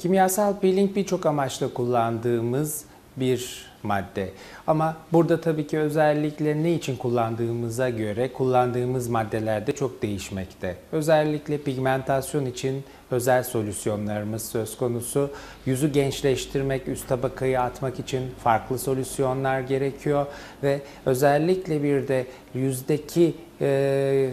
Kimyasal peeling birçok amaçla kullandığımız bir madde. Ama burada tabii ki özellikle ne için kullandığımıza göre kullandığımız maddeler de çok değişmekte. Özellikle pigmentasyon için özel solüsyonlarımız söz konusu. Yüzü gençleştirmek, üst tabakayı atmak için farklı solüsyonlar gerekiyor ve özellikle bir de yüzdeki e,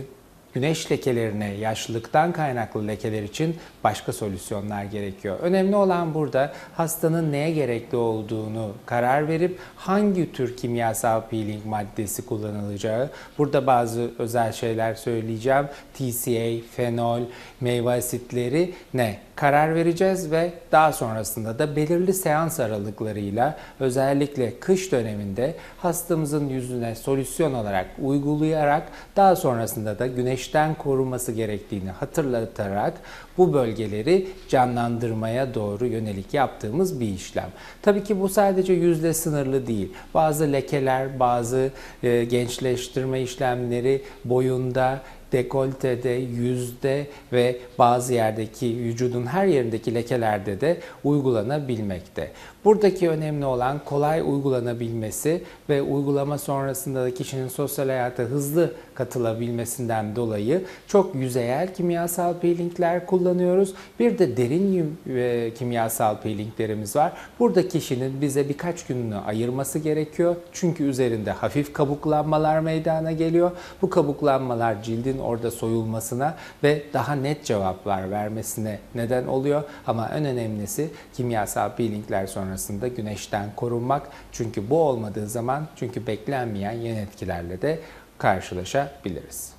güneş lekelerine, yaşlılıktan kaynaklı lekeler için başka solüsyonlar gerekiyor. Önemli olan burada hastanın neye gerekli olduğunu karar verip hangi tür kimyasal peeling maddesi kullanılacağı. Burada bazı özel şeyler söyleyeceğim. TCA, fenol, meyve asitleri ne? Karar vereceğiz ve daha sonrasında da belirli seans aralıklarıyla özellikle kış döneminde hastamızın yüzüne solüsyon olarak uygulayarak daha sonrasında da güneşten korunması gerektiğini hatırlatarak bu bölgeleri canlandırmaya doğru yönelik yaptığımız bir işlem. Tabii ki bu sadece yüzde sınırlı değil. Bazı lekeler, bazı e, gençleştirme işlemleri boyunda, dekoltede, yüzde ve bazı yerdeki vücudun her yerindeki lekelerde de uygulanabilmekte. Buradaki önemli olan kolay uygulanabilmesi ve uygulama sonrasında da kişinin sosyal hayata hızlı katılabilmesinden dolayı çok yüzeyel kimyasal peelingler kullanıyoruz. Bir de derin e, kimyasal peelinglerimiz var. Burada kişinin bize birkaç gününü ayırması gerekiyor. Çünkü üzerinde hafif kabuklanmalar meydana geliyor. Bu kabuklanmalar cildin orada soyulmasına ve daha net cevaplar vermesine neden oluyor. Ama en önemlisi kimyasal peelingler sonrasında güneşten korunmak. Çünkü bu olmadığı zaman çünkü beklenmeyen yan etkilerle de karşılaşabiliriz.